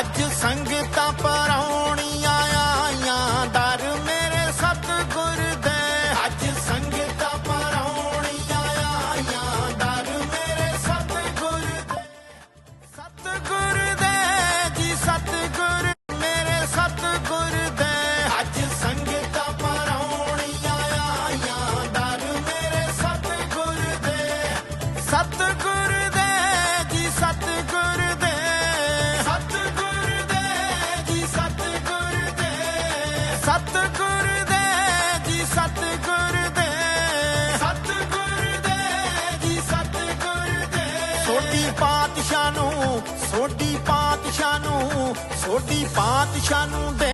ਅੱਜ ਸੰਗਤਾਂ ਪਰੌਣੀਆਂ ਆਈਆਂ, ਦਰ ਮੇਰੇ ਸਤਗੁਰ ਦੇ। ਅੱਜ ਸੰਗਤਾਂ ਪਰੌਣੀਆਂ ਆਈਆਂ, ਦਰ ਮੇਰੇ ਸਤਗੁਰ ਦੇ। ਸਤਗੁਰ ਦੇ ਜੀ, ਸਤਗੁਰ ਮੇਰੇ ਸਤਗੁਰ ਦੇ। ਅੱਜ ਸੰਗਤਾਂ ਪਰੌਣੀਆਂ ਆਈਆਂ, ਦਰ ਮੇਰੇ ਸਤਗੁਰ ਦੇ। ਸਤ ਸਤਿਗੁਰ ਦੇ ਜੀ, ਸਤਿਗੁਰ ਦੇ। ਸਤਿਗੁਰ ਦੇ ਜੀ, ਸਤਿਗੁਰ ਦੇ। ਸੋਢੀ ਪਾਤਸ਼ਾਹ ਨੂੰ, ਸੋਢੀ ਪਾਤਸ਼ਾਹ ਨੂੰ, ਸੋਢੀ ਪਾਤਸ਼ਾਹ ਨੂੰ ਦੇ।